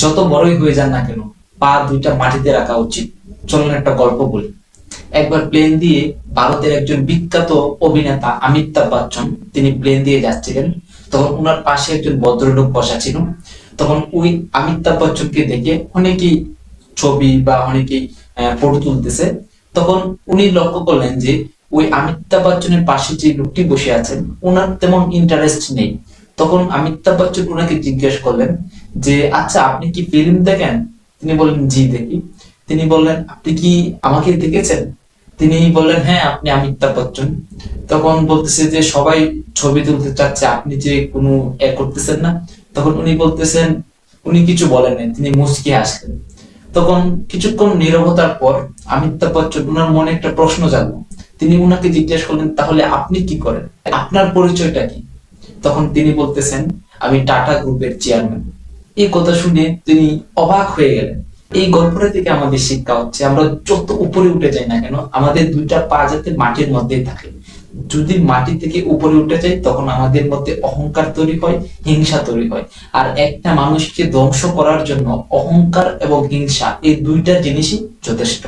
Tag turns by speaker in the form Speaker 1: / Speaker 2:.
Speaker 1: যত বড়ই হয়ে যান না কেন, পা দুইটা মাটিতে রাখা উচিত। চলুন একটা গল্প বলি। একবার প্লেন দিয়ে ভারতের একজন বিখ্যাত অভিনেতা অমিতাভ বচ্চন, তিনি প্লেন দিয়ে যাচ্ছিলেন। তখন ওনার পাশে একজন ভদ্রলোক বসা ছিল। তখন ওই অমিতাভ বচ্চনকে দেখে অনেকেই ছবি বা অনেকেই ফটো তুলতেছে। তখন উনি লক্ষ্য করলেন যে ওই অমিতাভ বচ্চনের পাশে যে লোকটি বসে আছেন ওনার তেমন ইন্টারেস্ট নেই। তখন অমিতাভ বচ্চন ওনাকে জিজ্ঞেস করলেন যে আচ্ছা আপনি কি ফিল্ম দেখেন? তিনি বললেন, জি, দেখি। তিনি বললেন, আপনি কি আমাকে দেখেছেন? তিনি বললেন হ্যাঁ আপনি অমিতাভ বচ্চন। তখন বলতেছে যে, সবাই ছবি তুলতে চাচ্ছে, আপনি যে কোনো এ করতেছেন না। তখন উনি বলতেছেন, উনি কিছু বলেন নাই, তিনি মুচকি হাসলেন। তখন কিছুক্ষণ নীরবতার পর অমিতাভ বচ্চন ওনার মনে একটা প্রশ্ন জাগলো তিনি উনাকে জিজ্ঞেস করলেন, তাহলে আপনি কি করেন? আপনার পরিচয়টা কি? তখন তিনি বলতেছেন, আমি টাটা গ্রুপের চেয়ারম্যান এই কথা শুনে তিনি অবাক হয়ে গেলেন। এই গল্পটা থেকে আমাদের শিক্ষা হচ্ছে, আমরা যত উপরে উঠে যাই না কেন, আমাদের দুইটা পা যাতে মাটির মধ্যেই থাকে। যদি মাটি থেকে উপরে উঠে যাই, তখন আমাদের মধ্যে অহংকার তৈরি হয়, হিংসা তৈরি হয়। আর একটা মানুষকে ধ্বংস করার জন্য অহংকার এবং হিংসা এই দুইটা জিনিসই যথেষ্ট।